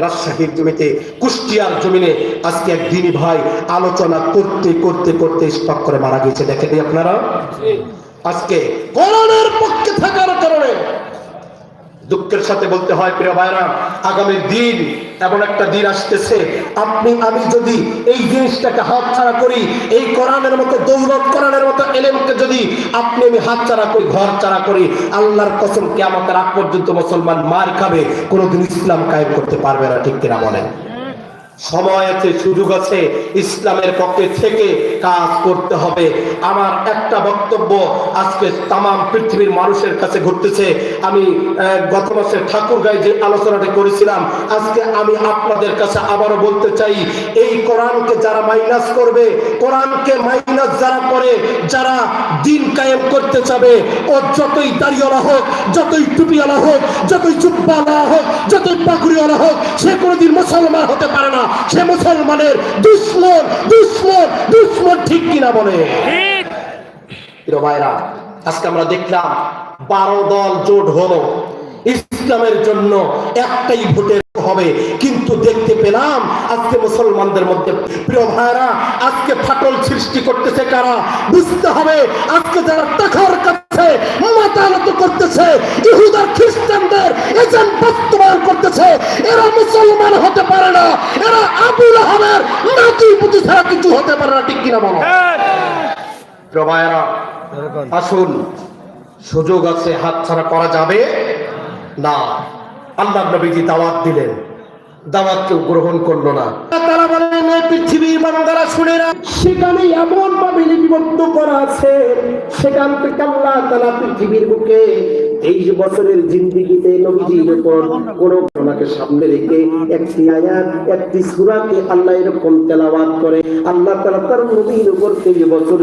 রাজশাহীর জমিতে কুষ্টিয়ার জমিনে আজকে এক দিনই ভাই আলোচনা করতে করতে করতে স্টক করে মারা গিয়েছে। দেখেনি আপনারা। আজকে করোনার পক্ষে থাকার কারণে সাথে বলতে হয়, প্রিয় ভাইরা আগামী দিন এমন একটা দিন আসতেছে। আপনি, আমি যদি এই জিনিসটাকে হাত ছাড়া করি, এই কোরআনের মতো দৌলত, কোরআনের মতো এলেমকে যদি আপনি আমি হাত ছাড়া করি, ঘর ছাড়া করি, আল্লাহর কসম কে আমাদের আগ পর্যন্ত মুসলমান মার খাবে, কোনোদিন ইসলাম কায়েম করতে পারবে না, ঠিক কিনা বলেন? সময় আছে সুযোগ আছে, ইসলামের পক্ষে থেকে কাজ করতে হবে। আমার একটা বক্তব্য আজকে তাম পৃথিবীর মানুষের কাছে ঘুরতেছে আমি গত মাসে ঠাকুর গায়ে যে আলোচনাটা করেছিলাম, আজকে আমি আপনাদের কাছে আবারও বলতে চাই, এই কোরআনকে যারা মাইনাস করবে, কোরআনকে মাইনাস যারা করে, যারা দিন কায়েম করতে চাবে, ও যতই দাঁড়িয়েওয়ালা হোক, যতই টুপিওয়ালা হোক, যতই চুপ্পাওয়ালা হোক, যতই পাকুড়িওয়ালা হোক, সে কোনোদিন মুসলমান হতে পারে না। সে মুসলমানের দুশ্মন দুশ্মন দুশ্মন ঠিক কিনা বলে? ভাইরা আজকে আমরা দেখলাম বারো দল জোট হলো। ইসলামের জন্য একটাই ভোটের হবে কিন্তু দেখতে পেলাম আজকে মুসলমানদের মধ্যে প্রিয় ভাইরা আজকে ফাটল সৃষ্টি করতেছে কারা? বুঝতে হবে আজকে যারা টাকার কাছে মাথা নত করতেছে ইহুদার খ্রিস্টানদের এজেন্ট বাস্তবায়ন করতেছে এরা মুসলমান হতে পারে না। এরা আবুল আহমের নাতি পুতি ছাড়া কিছু হতে পারে না ঠিক কিনা বলো? আসুন সুযোগ আছে হাত ছাড়া করা যাবে? না। আল্লাহ নবীজি দাওয়াত দিলেন। দাওয়াত কেউ গ্রহণ করল না। তারা বলেন পৃথিবীর বান্দারা শুনে না সেখানে এমন ভাবে লিপিবদ্ধ করা আছে সেখান থেকে আল্লাহ তারা পৃথিবীর বুকে তেইশ বছরের জিন্দিগিতে নবীজির উপর কোন ঘটনাকে সামনে রেখে একটি আয়াত একটি সুরাকে আল্লাহ এরকম তেলাওয়াত করে। আল্লাহ তালা তার নবীর উপর তেইশ বছর